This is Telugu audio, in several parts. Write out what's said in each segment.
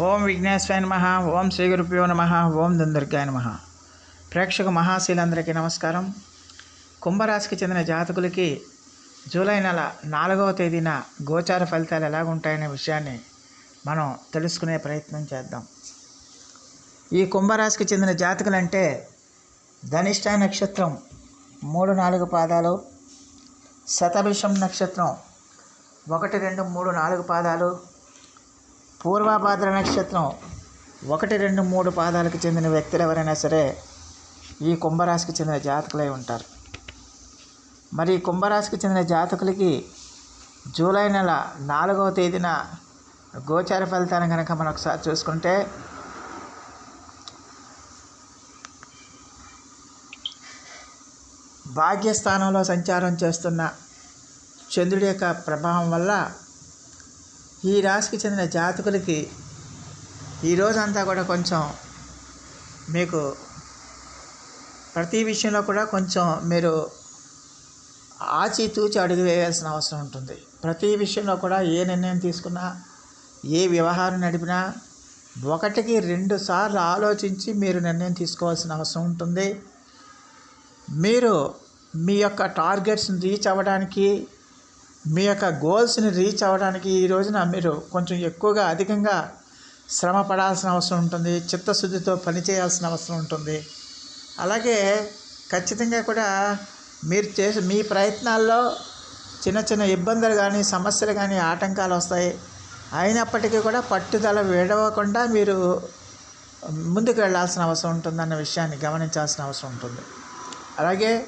ఓం విఘ్నేశ్వరాయ నమ ఓం శ్రీ గురుభ్యో నమ ఓం దుందుర్గాయ నమ. ప్రేక్షక మహాశీలందరికీ నమస్కారం. కుంభరాశికి చెందిన జాతకులకి జూలై నెల నాలుగవ తేదీన గోచార ఫలితాలు ఎలాగుంటాయనే విషయాన్ని మనం తెలుసుకునే ప్రయత్నం చేద్దాం. ఈ కుంభరాశికి చెందిన జాతకులంటే ధనిష్ట నక్షత్రం మూడు నాలుగు పాదాలు శతభిషం నక్షత్రం ఒకటి రెండు మూడు నాలుగు పాదాలు పూర్వాభాద్ర నక్షత్రం ఒకటి రెండు మూడు పాదాలకు చెందిన వ్యక్తులు ఎవరైనా సరే ఈ కుంభరాశికి చెందిన జాతకులై ఉంటారు. మరి కుంభరాశికి చెందిన జాతకులకి జూలై నెల నాలుగవ తేదీన గోచార ఫలితాన్ని కనుక మనం ఒకసారి చూసుకుంటే భాగ్యస్థానంలో సంచారం చేస్తున్న చంద్రుడి యొక్క ప్రభావం వల్ల ఈ రాశికి చెందిన జాతకులకి ఈ రోజంతా కూడా కొంచెం మీకు ప్రతి విషయంలో కూడా కొంచెం మీరు ఆచితూచి అడుగు వేయాల్సిన అవసరం ఉంటుంది. ప్రతి విషయంలో కూడా ఏ నిర్ణయం తీసుకున్నా ఏ వ్యవహారం నడిపినా ఒకటికి రెండు సార్లు ఆలోచించి మీరు నిర్ణయం తీసుకోవాల్సిన అవసరం ఉంటుంది. మీరు మీ యొక్క టార్గెట్స్ని రీచ్ అవ్వడానికి మీ యొక్క గోల్స్ని రీచ్ అవ్వడానికి ఈ రోజున మీరు కొంచెం ఎక్కువగా అధికంగా శ్రమ పడాల్సిన అవసరం ఉంటుంది చిత్తశుద్ధితో పనిచేయాల్సిన అవసరం ఉంటుంది. అలాగే ఖచ్చితంగా కూడా మీరు చేసే మీ ప్రయత్నాల్లో చిన్న చిన్న ఇబ్బందులు కానీ సమస్యలు కానీ ఆటంకాలు వస్తాయి. అయినప్పటికీ కూడా పట్టుదల విడవకుండా మీరు ముందుకు వెళ్ళాల్సిన అవసరం ఉంటుందన్న విషయాన్ని గమనించాల్సిన అవసరం ఉంటుంది. అలాగే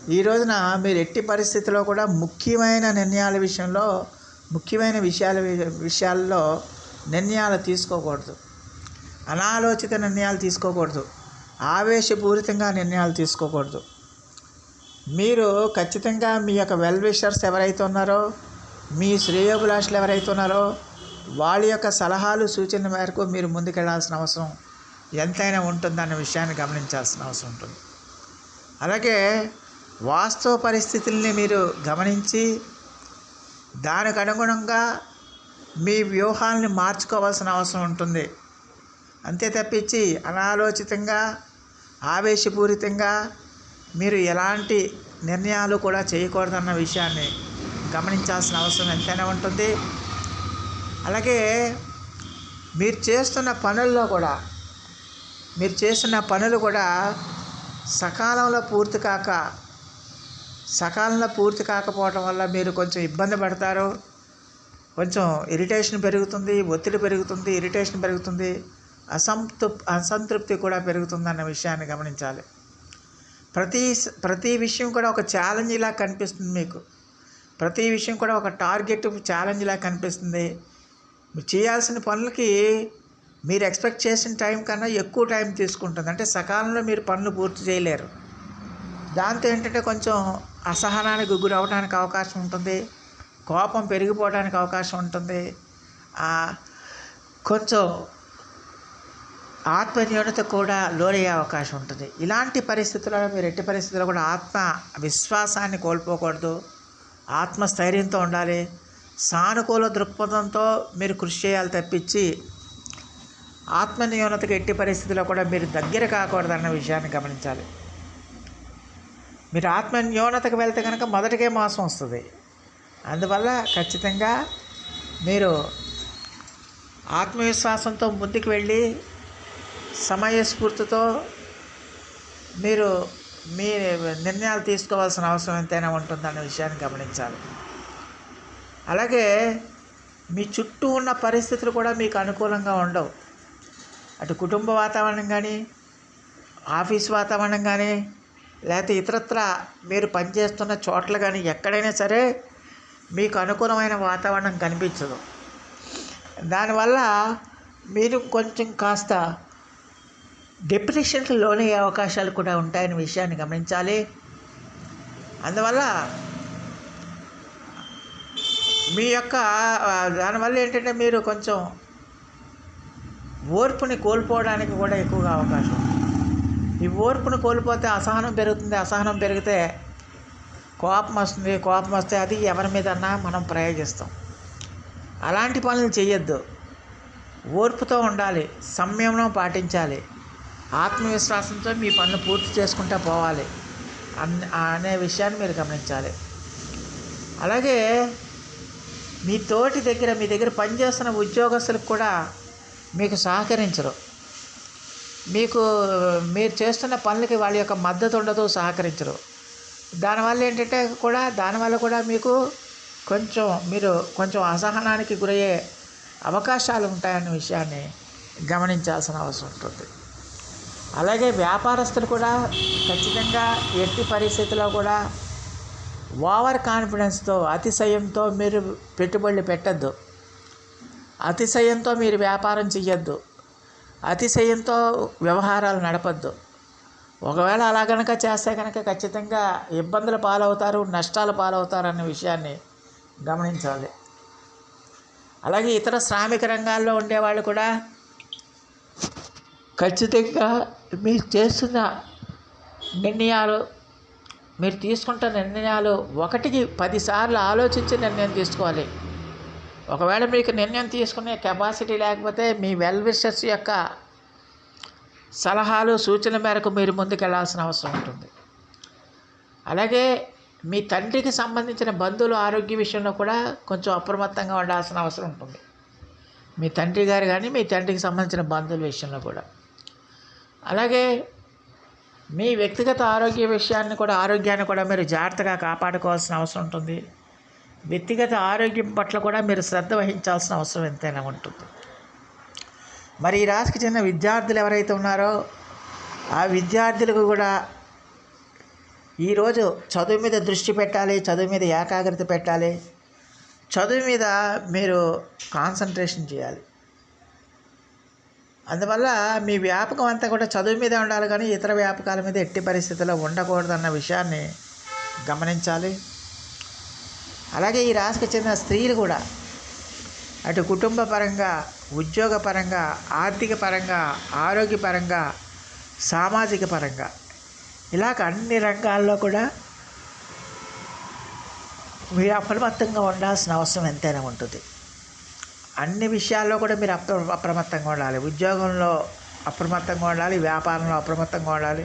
ఈ రోజున మీరు ఎట్టి పరిస్థితిలో కూడా ముఖ్యమైన నిర్ణయాల విషయంలో ముఖ్యమైన విషయాల విషయాల్లో నిర్ణయాలు తీసుకోకూడదు. అనాలోచిత నిర్ణయాలు తీసుకోకూడదు. ఆవేశపూరితంగా నిర్ణయాలు తీసుకోకూడదు. మీరు ఖచ్చితంగా మీ యొక్క వెల్ విషర్స్ ఎవరైతే ఉన్నారో మీ శ్రేయోభిలాషులు ఎవరైతే ఉన్నారో వాళ్ళ యొక్క సలహాలు సూచనల మేరకు మీరు ముందుకెళ్ళాల్సిన అవసరం ఎంతైనా ఉంటుందన్న విషయాన్ని గమనించాల్సిన అవసరం ఉంటుంది. అలాగే వాస్తవ పరిస్థితుల్ని మీరు గమనించి దానికి అనుగుణంగా మీ వ్యూహాలని మార్చుకోవాల్సిన అవసరం ఉంటుంది. అంతే తప్పించి అనాలోచితంగా ఆవేశపూరితంగా మీరు ఎలాంటి నిర్ణయాలు కూడా చేయకూడదన్న విషయాన్ని గమనించాల్సిన అవసరం ఎంతైనా ఉంటుంది. అలాగే మీరు చేస్తున్న పనుల్లో కూడా మీరు చేస్తున్న పనులు కూడా సకాలంలో పూర్తి కాక సకాలంలో పూర్తి కాకపోవటం వల్ల మీరు కొంచెం ఇబ్బంది పడతారు. కొంచెం ఇరిటేషన్ పెరుగుతుంది ఒత్తిడి పెరుగుతుంది ఇరిటేషన్ పెరుగుతుంది. అసంతృప్ అసంతృప్తి కూడా పెరుగుతుంది అన్న విషయాన్ని గమనించాలి. ప్రతి ప్రతి విషయం కూడా ఒక ఛాలెంజ్ ఛాలెంజ్లా కనిపిస్తుంది మీకు. ప్రతి విషయం కూడా ఒక టార్గెట్ ఛాలెంజ్ ఛాలెంజ్లా కనిపిస్తుంది. మీరు చేయాల్సిన పనులకి మీరు ఎక్స్పెక్ట్ చేసిన టైం కన్నా ఎక్కువ టైం తీసుకుంటుంది. అంటే సకాలంలో మీరు పనులు పూర్తి చేయలేరు. దాంతో ఏంటంటే కొంచెం అసహనానికి గురవడానికి అవకాశం ఉంటుంది. కోపం పెరిగిపోవడానికి అవకాశం ఉంటుంది. కొంచెం ఆత్మన్యూనత కూడా లోనయ్యే అవకాశం ఉంటుంది. ఇలాంటి పరిస్థితుల్లో మీరు ఎట్టి పరిస్థితుల్లో కూడా ఆత్మ విశ్వాసాన్ని కోల్పోకూడదు. ఆత్మస్థైర్యంతో ఉండాలి. సానుకూల దృక్పథంతో మీరు కృషి చేయాలి తప్పించి ఆత్మన్యూనతకు ఎట్టి పరిస్థితుల్లో కూడా మీరు దగ్గర కాకూడదన్న విషయాన్ని గమనించాలి. మీరు ఆత్మ న్యూనతకు వెళ్తే కనుక మొదటికే మోసం వస్తుంది. అందువల్ల ఖచ్చితంగా మీరు ఆత్మవిశ్వాసంతో ముందుకు వెళ్ళి సమయస్ఫూర్తితో మీరు మీ నిర్ణయాలు తీసుకోవాల్సిన అవసరం ఎంతైనా ఉంటుందన్న విషయాన్ని గమనించాలి. అలాగే మీ చుట్టూ ఉన్న పరిస్థితులు కూడా మీకు అనుకూలంగా ఉండవు. అటు కుటుంబ వాతావరణం కానీ ఆఫీస్ వాతావరణం కానీ లేకపోతే ఇతరత్ర మీరు పనిచేస్తున్న చోట్ల కానీ ఎక్కడైనా సరే మీకు అనుకూలమైన వాతావరణం కనిపించదు. దానివల్ల మీరు కొంచెం కాస్త డిప్రెషన్కి లోనయ్యే అవకాశాలు కూడా ఉంటాయనే విషయాన్ని గమనించాలి. అందువల్ల మీ యొక్క దానివల్ల ఏంటంటే మీరు కొంచెం ఓర్పుని కోల్పోవడానికి కూడా ఎక్కువగా అవకాశం ఈ ఓర్పును కోల్పోతే అసహనం పెరుగుతుంది అసహనం పెరిగితే కోపం వస్తుంది కోపం వస్తే అది ఎవరి మీదన్నా మనం ప్రయోగిస్తాం. అలాంటి పనులు చేయొద్దు. ఓర్పుతో ఉండాలి సంయమనం పాటించాలి ఆత్మవిశ్వాసంతో మీ పనులు పూర్తి చేసుకుంటూ పోవాలి అన్ అనే విషయాన్ని మీరు గమనించాలి. అలాగే మీ తోటి దగ్గర మీ దగ్గర పనిచేస్తున్న ఉద్యోగస్తులకు కూడా మీకు సహకరించరు. మీకు మీరు చేస్తున్న పనులకి వాళ్ళ యొక్క మద్దతు ఉండదు సహకరించరు. దానివల్ల ఏంటంటే కూడా దానివల్ల కూడా మీకు కొంచెం మీరు కొంచెం అసహనానికి గురయ్యే అవకాశాలు ఉంటాయన్న విషయాన్ని గమనించాల్సిన అవసరం ఉంటుంది. అలాగే వ్యాపారస్తులు కూడా ఖచ్చితంగా ఎట్టి పరిస్థితుల్లో కూడా ఓవర్ కాన్ఫిడెన్స్తో అతిశయంతో మీరు పెట్టుబడులు పెట్టద్దు. అతిశయంతో మీరు వ్యాపారం చెయ్యొద్దు. అతిశయంతో వ్యవహారాలు నడపద్దు. ఒకవేళ అలా కనుక చేస్తే కనుక ఖచ్చితంగా ఇబ్బందుల పాలవుతారు నష్టాల పాలవుతారు అనే విషయాన్ని గమనించాలి. అలాగే ఇతర శ్రామిక రంగాల్లో ఉండేవాళ్ళు కూడా ఖచ్చితంగా మీరు చేస్తున్న నిర్ణయాలు మీరు తీసుకుంటున్న నిర్ణయాలు ఒకటికి పదిసార్లు ఆలోచించి నిర్ణయం తీసుకోవాలి. ఒకవేళ మీకు నిర్ణయం తీసుకునే కెపాసిటీ లేకపోతే మీ వెల్ విషర్స్ యొక్క సలహాలు సూచన మేరకు మీరు ముందుకెళ్ళాల్సిన అవసరం ఉంటుంది. అలాగే మీ తండ్రికి సంబంధించిన బంధువుల ఆరోగ్య విషయంలో కూడా కొంచెం అప్రమత్తంగా ఉండాల్సిన అవసరం ఉంటుంది. మీ తండ్రి గారు కానీ మీ తండ్రికి సంబంధించిన బంధువుల విషయంలో కూడా. అలాగే మీ వ్యక్తిగత ఆరోగ్య విషయాన్ని కూడా ఆరోగ్యాన్ని కూడా మీరు జాగ్రత్తగా కాపాడుకోవాల్సిన అవసరం ఉంటుంది. వ్యక్తిగత ఆరోగ్యం పట్ల కూడా మీరు శ్రద్ధ వహించాల్సిన అవసరం ఎంతైనా ఉంటుంది. మరి ఈ రాశికి చెందిన విద్యార్థులు ఎవరైతే ఉన్నారో ఆ విద్యార్థులకు కూడా ఈరోజు చదువు మీద దృష్టి పెట్టాలి చదువు మీద ఏకాగ్రత పెట్టాలి. చదువు మీద మీరు కాన్సన్ట్రేషన్ చేయాలి. అందువల్ల మీ వ్యాపకం అంతా కూడా చదువు మీద ఉండాలి కానీ ఇతర వ్యాపకాల మీద ఎట్టి పరిస్థితుల్లో ఉండకూడదన్న విషయాన్ని గమనించాలి. అలాగే ఈ రాశికి చెందిన స్త్రీలు కూడా అటు కుటుంబ పరంగా ఉద్యోగపరంగా ఆర్థిక పరంగా ఆరోగ్యపరంగా సామాజిక పరంగా ఇలాగ అన్ని రంగాల్లో కూడా మీరు అప్రమత్తంగా ఉండాల్సిన అవసరం ఎంతైనా ఉంటుంది. అన్ని విషయాల్లో కూడా మీరు అప్ర అప్రమత్తంగా ఉండాలి. ఉద్యోగంలో అప్రమత్తంగా ఉండాలి వ్యాపారంలో అప్రమత్తంగా ఉండాలి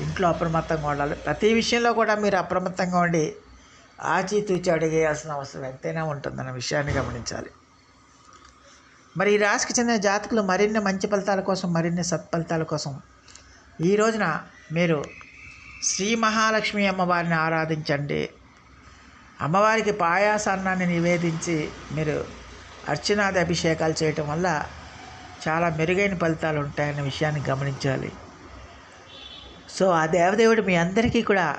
ఇంట్లో అప్రమత్తంగా ఉండాలి. ప్రతి విషయంలో కూడా మీరు అప్రమత్తంగా ఉండి ఆచితూచి అడిగేయాల్సిన అవసరం ఎంతైనా ఉంటుందన్న విషయాన్ని గమనించాలి. మరి ఈ రాశికి చెందిన జాతకులు మరిన్ని మంచి ఫలితాల కోసం మరిన్ని సత్ఫలితాల కోసం ఈ రోజున మీరు శ్రీ మహాలక్ష్మి అమ్మవారిని ఆరాధించండి. అమ్మవారికి పాయాసాన్నాన్ని నివేదించి మీరు అర్చనాది అభిషేకాలు చేయటం వల్ల చాలా మెరుగైన ఫలితాలు ఉంటాయన్న విషయాన్ని గమనించాలి. సో ఆ దేవదేవుడు మీ అందరికీ కూడా